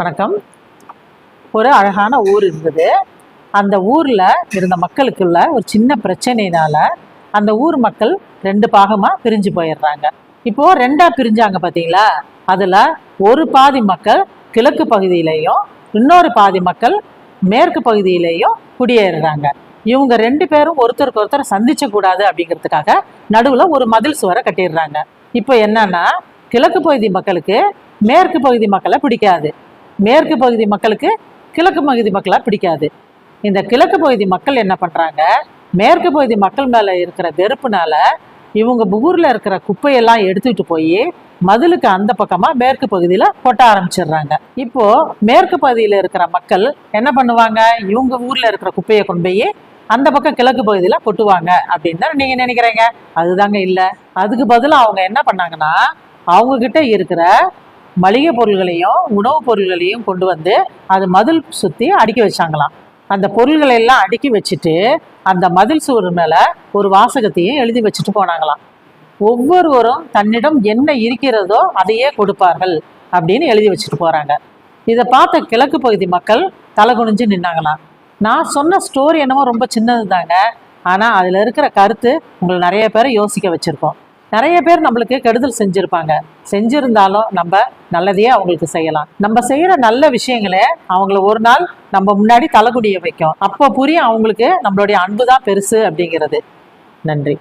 வணக்கம். ஒரு அழகான ஊர் இருந்தது. அந்த ஊரில் இருந்த மக்களுக்குள்ள ஒரு சின்ன பிரச்சனையினால அந்த ஊர் மக்கள் ரெண்டு பாகமாக பிரிஞ்சு போயிடுறாங்க. இப்போ ரெண்டாக பிரிஞ்சாங்க பார்த்தீங்களா அதில் ஒரு பாதி மக்கள் கிழக்கு பகுதியிலையும் இன்னொரு பாதி மக்கள் மேற்கு பகுதியிலையும் குடியேறுறாங்க. இவங்க ரெண்டு பேரும் ஒருத்தருக்கு ஒருத்தர் சந்திச்ச கூடாது அப்படிங்கிறதுக்காக நடுவில் ஒரு மதில் சுவரை கட்டிடுறாங்க. இப்போ என்னன்னா கிழக்கு பகுதி மக்களுக்கு மேற்கு பகுதி மக்களை பிடிக்காது. மேற்கு பகுதி மக்களுக்கு கிழக்கு பகுதி மக்களை பிடிக்காது. இந்த கிழக்கு பகுதி மக்கள் என்ன பண்ணுறாங்க மேற்கு பகுதி மக்கள் மேலே இருக்கிற வெறுப்புனால இவங்க புகூரில் இருக்கிற குப்பையெல்லாம் எடுத்துக்கிட்டு போய் மதிலுக்கு அந்த பக்கமாக மேற்கு பகுதியில் கொட்ட ஆரம்பிச்சிடுறாங்க. இப்போ மேற்கு பகுதியில் இருக்கிற மக்கள் என்ன பண்ணுவாங்க? இவங்க ஊரில் இருக்கிற குப்பையை கொண்டு போய் அந்த பக்கம் கிழக்கு பகுதியில் கொட்டுவாங்க அப்படின்னு தான் நீங்கள் நினைக்கிறீங்க? அதுதாங்க இல்லை. அதுக்கு பதிலாக அவங்க என்ன பண்ணாங்கன்னா அவங்கக்கிட்ட இருக்கிற மளிகை பொருள்களையும் உணவுப் பொருள்களையும் கொண்டு வந்து அது மதில் சுற்றி அடுக்கி வச்சாங்களாம். அந்த பொருள்களை எல்லாம் அடுக்கி வச்சுட்டு அந்த மதில் சுவர் மேலே ஒரு வாசகத்தையும் எழுதி வச்சுட்டு போனாங்களாம். ஒவ்வொருவரும் தன்னிடம் என்ன இருக்கிறதோ அதையே கொடுப்பார்கள் அப்படின்னு எழுதி வச்சுட்டு போகிறாங்க இதை பார்த்த கிழக்கு பகுதி மக்கள் தலை குனிஞ்சு நின்னாங்களாம். நான் சொன்ன ஸ்டோரி என்னமோ ரொம்ப சின்னது தாங்க ஆனால் அதில் இருக்கிற கருத்து உங்களை நிறைய பேரை யோசிக்க வச்சுருக்கோம். நிறைய பேர் நம்மளுக்கு கெடுதல் செஞ்சுருப்பாங்க. செஞ்சிருந்தாலும் நம்ம நல்லதையே அவங்களுக்கு செய்யலாம். நம்ம செய்யற நல்ல விஷயங்களே அவங்கள ஒரு நாள் நம்ம முன்னாடி தலைகுடிய வைக்கும். அப்போ புரியும் அவங்களுக்கு நம்மளுடைய அன்பு தான் பெருசு அப்படிங்கிறது. நன்றி.